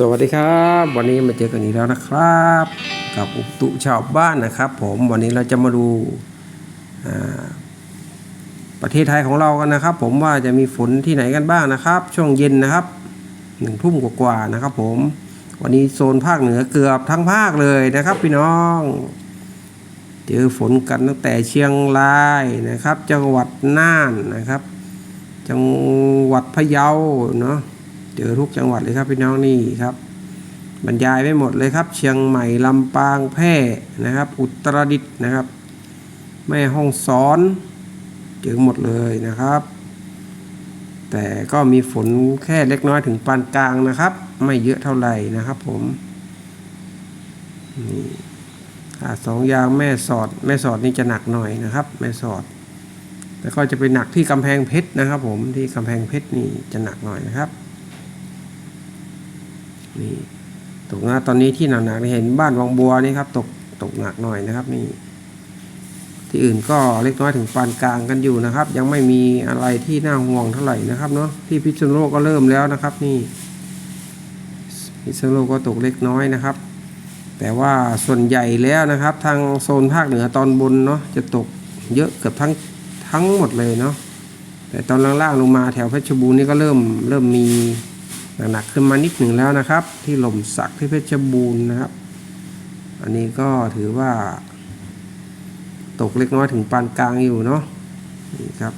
สวัสดีครับ วันนี้มาเจอกันอีกแล้วนะครับ กับอุตุชาวบ้านนะครับ ผมวันนี้เราจะมาดูประเทศไทยของเรากันนะครับ ผมว่าจะมีฝนที่ไหนกันบ้างนะครับ ช่วงเย็นนะครับหนึ่งทุ่มกว่าๆนะครับ ผมวันนี้โซนภาคเหนือเกือบทั้งภาคเลยนะครับ พี่น้องเจอฝนกันตั้งแต่เชียงรายนะครับ จังหวัดน่านนะครับ จังหวัดพะเยาเนาะ เจอทุกจังหวัดเลยครับพี่น้องนี่ครับ บรรยายไม่หมดเลยครับ เชียงใหม่ลำปางแพร่นะครับ อุตรดิตถ์นะครับ แม่ห้องสอนเจอหมดเลยนะครับ แต่ก็มีฝนแค่เล็กน้อยถึงปานกลางนะครับ ไม่เยอะเท่าไหร่นะครับผมนี่สองยางแม่สอด แม่สอดนี่จะหนักหน่อยนะครับ แม่สอด แล้วก็จะไปหนักที่กำแพงเพชรนะครับ ผมที่กำแพงเพชรนี่จะหนักหน่อยนะครับ นี่ตกหน้าตอนนี้ที่หนักๆเห็นบ้านวังบัวนี่ครับ ตกตกหนักหน่อยนะครับนี่ ที่อื่นก็เล็กน้อยถึงปานกลางกันอยู่นะครับ ยังไม่มีอะไรที่น่าห่วงเท่าไหร่นะครับเนาะที่พิษณุโลกก็เริ่มแล้วนะครับ นี่พิษณุโลกก็ตกเล็กน้อยนะครับ แต่ว่าส่วนใหญ่แล้วนะครับ ทางโซนภาคเหนือตอนบนเนาะจะตกเยอะเกือบทั้งทั้งหมดเลยเนาะแต่ตอนล่างๆลงมาแถวเพชรบูรณ์นี่ก็เริ่มเริ่มมี หนักๆขึ้นมานิดหนึ่งแล้วนะครับ ที่หล่มสักที่เพชรบูรณ์นะครับ อันนี้ก็ถือว่า ตกเล็กน้อยถึงปานกลางอยู่เนาะนี่ครับ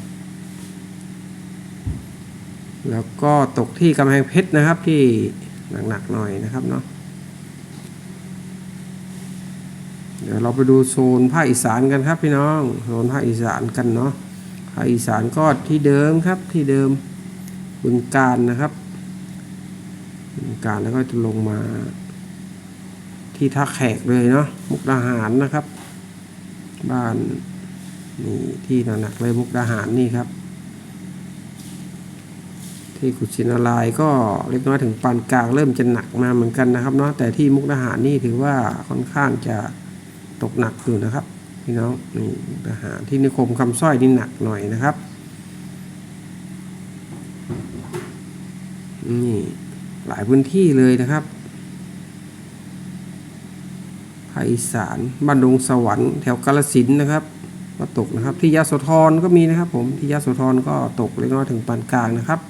แล้วก็ตกที่กำแพงเพชรนะครับที่หนักๆหน่อยนะครับเนาะเดี๋ยวเราไปดูโซนภาคอีสานกันครับพี่น้องโซนภาคอีสานกันเนาะภาคอีสานก็ที่เดิมครับที่เดิมบึงการนะครับ การแล้วก็จะลงมาที่ท่าแขกเลยเนาะมุกดาหารนะครับ บ้านนี่ที่หนักๆเลยมุกดาหารนี่ครับ ที่กุชินารายก็เล็กน้อยถึงปานกลางเริ่มจะหนักมาเหมือนกันนะครับเนาะแต่ที่มุกดาหารนี่ถือว่าค่อนข้างจะตกหนักอยู่นะครับพี่น้องนี่มุกดาหารที่นิคมคำสร้อยนี่หนักหน่อยนะครับ นี่ หลายพื้นที่เลยนะครับภาคอีสานบ้านดงสวรรค์แถวกาลสินนะครับก็ตกนะครับ ที่ยะโสธรก็มีนะครับผมที่ยะโสธรก็ตกเล็กน้อยถึงปานกลางนะครับ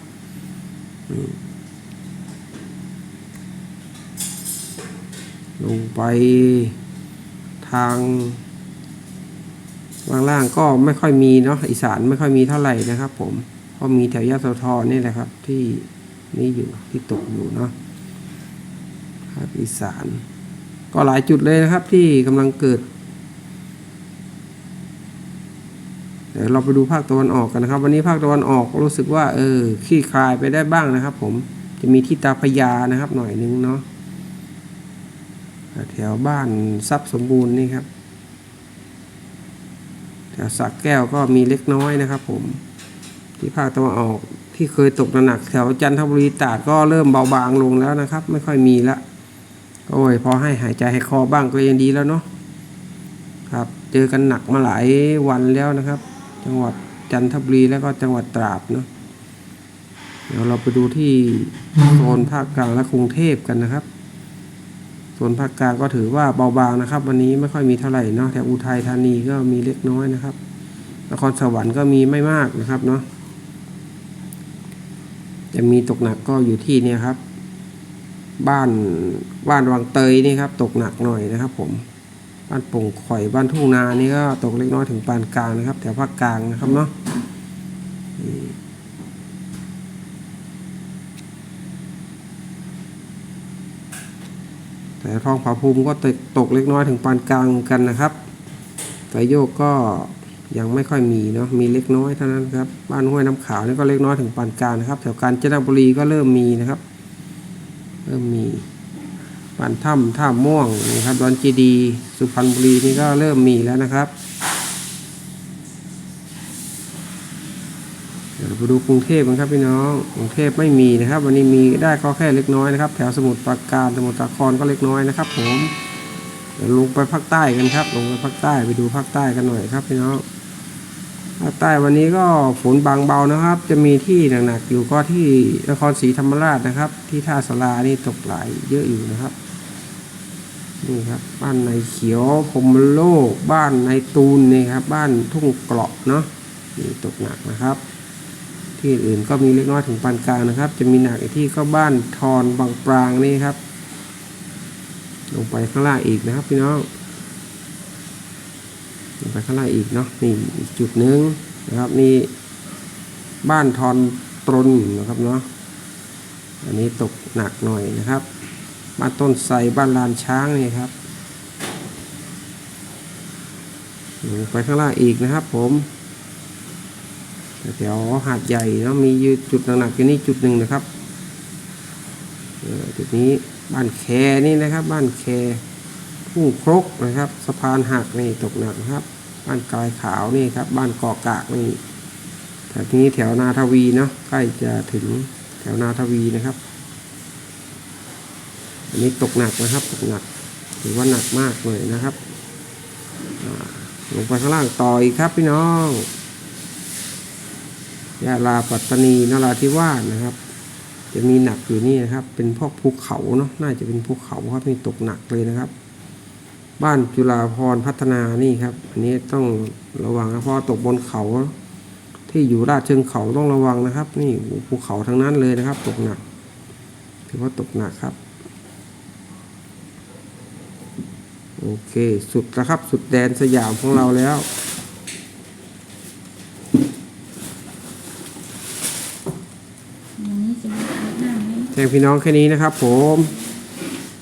ลงไปทางล่างๆก็ไม่ค่อยมีเนาะอีสานไม่ค่อยมีเท่าไหร่นะครับ ผมก็มีแถวยะโสธรนี่แหละครับที่ นี่อยู่ที่ตกอยู่เนาะภาคอีสาน ก็หลายจุดเลยนะครับที่กำลังเกิดเดี๋ยวเราไปดูภาคตะวันออกกันนะครับ วันนี้ภาคตะวันออกรู้สึกว่า เออคลี่คลายไปได้บ้างนะครับ ผมจะมีที่ตาพยานะครับ หน่อยนึงเนาะแถวบ้านทรัพย์สมบูรณ์นี่ครับแถวสักแก้วก็มีเล็กน้อยนะครับ ผม ที่ภาคตะวันออกที่เคยตกหนักแถวจันทบุรีตราดก็เริ่มเบาบางลงแล้วนะครับ ไม่ค่อยมีละโอ้ยพอให้หายใจให้คอบ้างก็ยังดีแล้วเนาะครับ เจอกันหนักมาหลายวันแล้วนะครับ จังหวัดจันทบุรีแล้วก็จังหวัดตราดเนาะเดี๋ยวเราไปดูที่โซนภาคกลางและกรุงเทพกันนะครับโซนภาคกลางก็ถือว่าเบาบางนะครับ วันนี้ไม่ค่อยมีเท่าไหร่เนาะแถวอุทัยธานีก็มีเล็กน้อยนะครับนครสวรรค์ก็มีไม่มากนะครับเนาะ จะมีตกหนักก็อยู่ที่เนี่ยครับ บ้านบ้านวังเตยนี่ครับ ตกหนักหน่อยนะครับ ผมบ้านป่งข่อยบ้านทุ่งนานี่ก็ตกเล็กน้อยถึงปานกลางนะครับแถวภาคกลางนะครับเนาะแต่ท้องผาภูมิก็ตกเล็กน้อยถึงปานกลางกันนะครับสายโยกก็ ยังไม่ค่อยมีเนาะมีเล็กน้อยเท่านั้นครับบ้านห้วยน้ำขาวนี่ก็เล็กน้อยถึงปานกลางนะครับแถวกาญจนบุรีก็เริ่มมีนะครับเริ่มมีบ้านถ้ำท่าม่วงนะครับดอนเจดี สุพรรณบุรีนี่ก็เริ่มมีแล้วนะครับเดี๋ยวไปดูกรุงเทพกันครับพี่น้องกรุงเทพไม่มีนะครับ วันนี้มีได้ก็แค่เล็กน้อยนะครับ แถวสมุทรปราการสมุทรสาครก็เล็กน้อยนะครับผมเดี๋ยวลงไปภาคใต้กันครับ ลงไปภาคใต้ไปดูภาคใต้กันหน่อยครับพี่น้อง ภาคใต้วันนี้ก็ฝนบางเบานะครับ จะมีที่หนักๆอยู่ก็ที่นครศรีธรรมราชนะครับ ที่ท่าสลานี่ตกหลายเยอะอยู่นะครับนี่ครับ บ้านในเขียวพมโลก บ้านในตูนนี่ครับ บ้านทุ่งเกราะเนาะนี่ตกหนักนะครับ ที่อื่นก็มีเล็กน้อยถึงปานกลางนะครับ จะมีหนักอีกที่ก็บ้านทอนบางปรางนี่ครับ ลงไปข้างล่างอีกนะครับพี่น้อง ลงไปข้างล่างอีกเนาะนี่อีกจุดหนึ่งนะครับนี่บ้านทอนตรนนะครับเนาะอันนี้ตกหนักหน่อยนะครับบ้านต้นไทรบ้านลานช้างนี่ครับลงไปข้างล่างอีกนะครับ ผมแถวหาดใหญ่เนาะมียู่จุดหนักๆอยู่นี่จุดหนึ่งนะครับจุดนี้บ้านแคนี่นะครับ บ้านแค ทุ่งครกนะครับสะพานหักนี่ตกหนักนะครับ บ้านกายขาวนี่ครับ บ้านกอกากนี่แถวนี้แถวนาทวีเนาะใกล้จะถึงแถวนาทวีนะครับ อันนี้ตกหนักนะครับตกหนักถือว่าหนักมากเลยนะครับลงไปข้างล่างต่ออีกครับพี่น้องยะลาปัตตานีนราธิวาสนะครับ จะมีหนักอยู่นี่นะครับ เป็นพวกภูเขาเนาะน่าจะเป็นภูเขาครับนี่ตกหนักเลยนะครับ บ้านจุฬาพรณ์พัฒนานี่ครับ อันนี้ต้องระวังนะเพราะว่าตกบนเขาที่อยู่ลาดเชิงเขาต้องระวังนะครับ นี่โอ้โหภูเขาทั้งนั้นเลยนะครับ ตกหนักถือว่าตกหนักครับ โอเค สุดแล้วครับ สุดแดนสยามของเราแล้ววันนี้จะมีอะไรบ้างไหมแจ้งพี่น้องแค่นี้นะครับผม